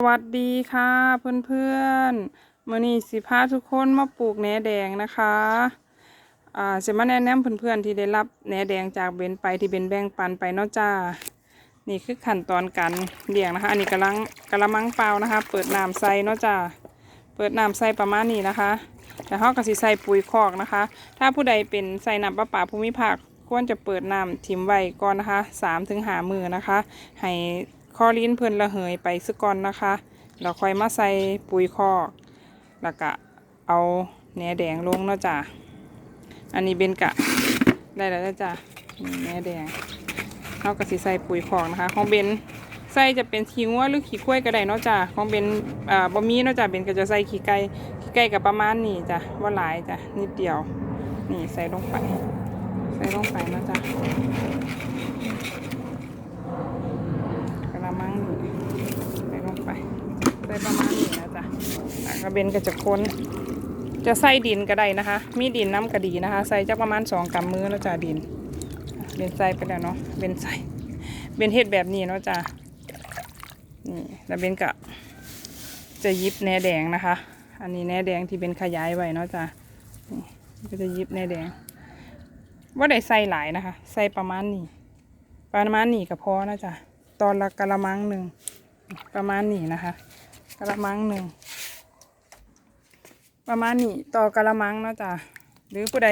สวัสดีค่ะเพื่อนๆมื่อนี้สิพาทุกคนมาปลูกแหนแดงนะคะอ่าจะมาแนะนำเพื่อนๆที่ได้รับแหนแดงจากเบนไปที่เบนแบ่งปันไปเนาะจ้า นี่คือขั้นตอนการเลี้ยงนะคะ อันนี้กำลังกระมังเปล่านะคะ เปิดน้ำใส่เนาะจ้าเปิดน้ำใส่ประมาณนี้นะคะแล้วเขาก็สิใส่ปุ๋ยคอกนะคะ ถ้าผู้ใดเป็นใส่น้ำประปาภูมิภาคควรจะเปิดน้ำทิมไว้ก่อนนะคะสามถึงหามือนะคะ ให้ คอลิ้นเพิ่นระเหยไปซะก่อนนะคะแล้วค่อยมาใส่ปุ๋ยคอกแล้วก็เอาแหนแดงลงเนาะจ้ะอันนี้เบนกะได้แล้วนะจ้ะนี่แหนแดงเขาก็สิใส่ปุ๋ยคอกนะคะ ของเบนใส่จะเป็นขี้งัวหรือขี้ข้วยก็ได้เนาะจ้ะของเบนอ่าบ่มีเนาะจ้ะเบนก็จะใส่ขี้ไก่ขี้ไก่กับประมาณนี้จ้ะว่าหลายจ้ะนิดเดียว นี่ใส่ลงไป ใส่ลงไปเนาะจ้ะกระมังนี่ใส่ลงไป ใส่ ประมาณนี้นะจ๊ะแล้วก็เบนก็จะค้น จะใส่ดินก็ได้นะคะ มีดินน้ำกระดีนะคะ ใส่จักประมาณสองกำมือแล้วจ้ะดิน เบนใส่ไปแล้วเนาะ เบนใส่เบนเฮ็ดแบบนี้เนาะจ้ะนี่แล้วเบนก็จะยิบแหนแดงนะคะ อันนี้แหนแดงที่เบนขยายไว้เนาะจ้ะก็จะยิบแหนแดงว่าได้ใส่หลายนะคะ ใส่ประมาณนี้ ประมาณนี้ก็พอนะจ๊ะ ตอนละกะละมังหนึ่งประมาณนี้นะคะ กะละมังหนึ่ง ประมาณนี้ต่อกะละมังเนาะจ้ะหรือผู้ใด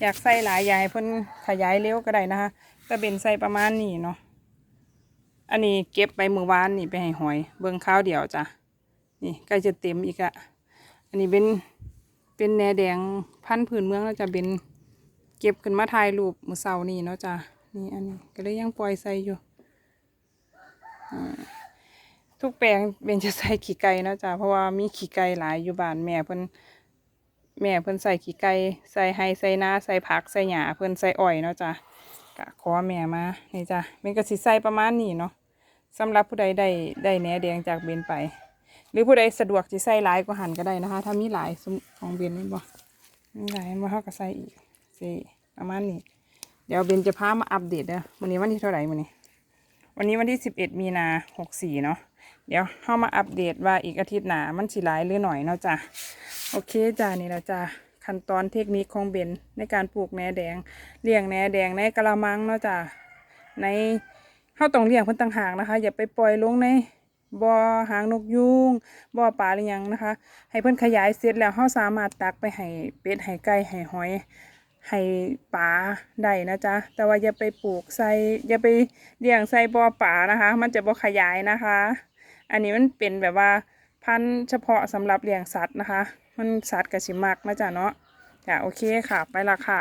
อยากใส่หลายอยายเพิ่นขยายเร็วก็ได้นะคะแต่เป็นใส่ประมาณนี้เนาะอันนี้เก็บไปมือวานนี่ไปให้หอย เบิ่งข้าวเดียวจ้ะนี่ใกล้จะเต็มอีกอะอันนี้เป็นเป็นแหนแดงพันธุ์ผืนเมืองแล้วจะเป็นเก็บขึ้นมาถ่ายรูปมือเสานี่เนาะจ้ะนี่อันนี้ก็เลยยังปล่อยใส่อยู่ ทุกแปลงเบนจะใส่ขี้ไก่เนาะจ้ะเพราะว่ามีขี้ไก่หลายอยู่บ้านแม่เพิ่นแม่เพิ่นใส่ขี้ไก่ใส่ไฮใส่นาใส่ผักใส่หญ้าเพิ่นใส่อ้อยเนาะจ้ะกะขอแม่มานี่จ้ะเบนก็สิใส่ประมาณนี้เนาะสำหรับผู้ใดได้ได้แหนแดงจากเบนไป หรือผู้ใดสะดวกสิใส่หลายก็หันก็ได้นะคะ ถ้ามีหลายสมของเบนนี่บ่มีหลายบ่เฮาก็ใส่อีกสิประมาณนี้ เดี๋ยวเบนจะพามาอัปเดตเด้อวันนี้วันที่เท่าไหร่มื้อนี้ วันนี้วันที่11มีนา64เนาะ เดี๋ยวเข้ามาอัปเดตว่าอีกอาทิตย์หนามันสิหลายหรือหน่อยเนาะจ้ะโอเคจ้านี่แล้วจ้าขั้นตอนเทคนิคของเบนในการปลูกแหนแดงเลี้ยงแหนแดงในกระมังเนาะจ้าในเข้าต้องเลี้ยงเพิ่นต่างหากนะคะ อย่าไปปล่อยลงในบ่อหางนกยุงบ่อปลาหรือยังนะคะ ให้เพิ่นขยายเสร็จแล้วเขาสามารถตักไปให้เป็ดให้ไก่ให้หอยให้ปลาได้นะจ๊ะ แต่ว่าอย่าไปปลูกใส่อย่าไปเลี้ยงใส่บ่อปลานะคะ มันจะบ่ขยายนะคะ อันนี้มันเป็นแบบว่าพันธุ์เฉพาะสำหรับเลี้ยงสัตว์นะคะ มันสัตว์กระชิมักนะจ๊ะเนาะจ้ะโอเคค่ะ ไปละค่ะ